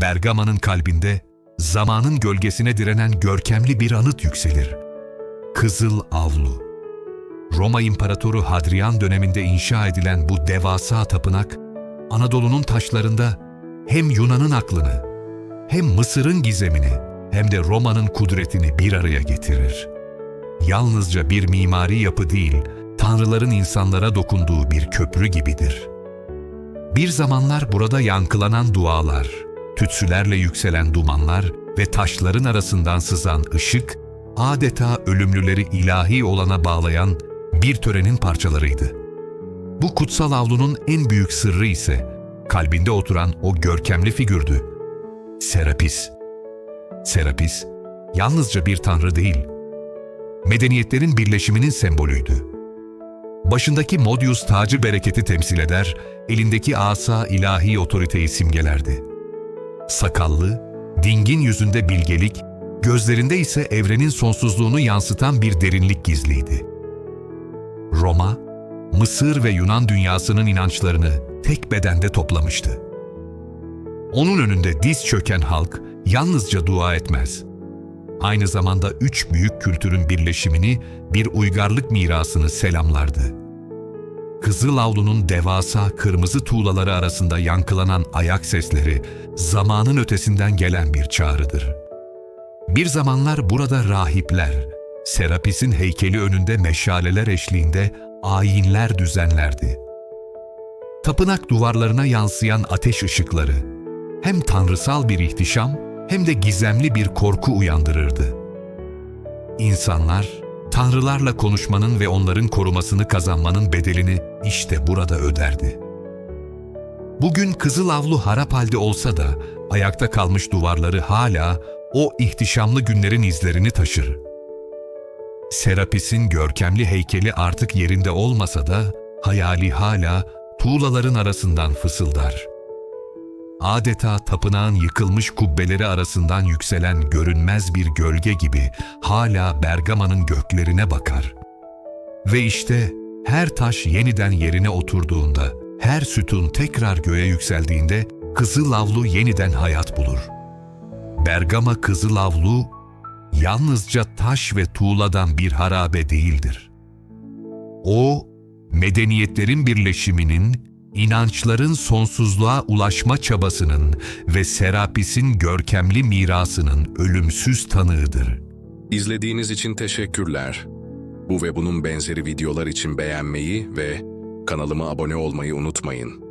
Bergama'nın kalbinde zamanın gölgesine direnen görkemli bir anıt yükselir. Kızıl Avlu. Roma İmparatoru Hadrian döneminde inşa edilen bu devasa tapınak, Anadolu'nun taşlarında hem Yunan'ın aklını, hem Mısır'ın gizemini, hem de Roma'nın kudretini bir araya getirir. Yalnızca bir mimari yapı değil, tanrıların insanlara dokunduğu bir köprü gibidir. Bir zamanlar burada yankılanan dualar, tütsülerle yükselen dumanlar ve taşların arasından sızan ışık, adeta ölümlüleri ilahi olana bağlayan bir törenin parçalarıydı. Bu kutsal avlunun en büyük sırrı ise kalbinde oturan o görkemli figürdü. Serapis. Serapis, yalnızca bir tanrı değil, medeniyetlerin birleşiminin sembolüydü. Başındaki Modius tacı bereketi temsil eder, elindeki asa ilahi otoriteyi simgelerdi. Sakallı, dingin yüzünde bilgelik, gözlerinde ise evrenin sonsuzluğunu yansıtan bir derinlik gizliydi. Roma, Mısır ve Yunan dünyasının inançlarını tek bedende toplamıştı. Onun önünde diz çöken halk yalnızca dua etmez. Aynı zamanda üç büyük kültürün birleşimini, bir uygarlık mirasını selamlardı. Kızıl Avlu'nun devasa kırmızı tuğlaları arasında yankılanan ayak sesleri zamanın ötesinden gelen bir çağrıdır. Bir zamanlar burada rahipler, Serapis'in heykeli önünde meşaleler eşliğinde ayinler düzenlerdi. Tapınak duvarlarına yansıyan ateş ışıkları hem tanrısal bir ihtişam hem de gizemli bir korku uyandırırdı. İnsanlar, tanrılarla konuşmanın ve onların korumasını kazanmanın bedelini işte burada öderdi. Bugün Kızıl Avlu harap halde olsa da ayakta kalmış duvarları hala o ihtişamlı günlerin izlerini taşır. Serapis'in görkemli heykeli artık yerinde olmasa da hayali hala tuğlaların arasından fısıldar. Adeta tapınağın yıkılmış kubbeleri arasından yükselen görünmez bir gölge gibi hala Bergama'nın göklerine bakar. Ve işte her taş yeniden yerine oturduğunda, her sütun tekrar göğe yükseldiğinde Kızıl Avlu yeniden hayat bulur. Bergama Kızıl Avlu yalnızca taş ve tuğladan bir harabe değildir. O, medeniyetlerin birleşiminin, inançların sonsuzluğa ulaşma çabasının ve Serapis'in görkemli mirasının ölümsüz tanığıdır. İzlediğiniz için teşekkürler. Bu ve bunun benzeri videolar için beğenmeyi ve kanalıma abone olmayı unutmayın.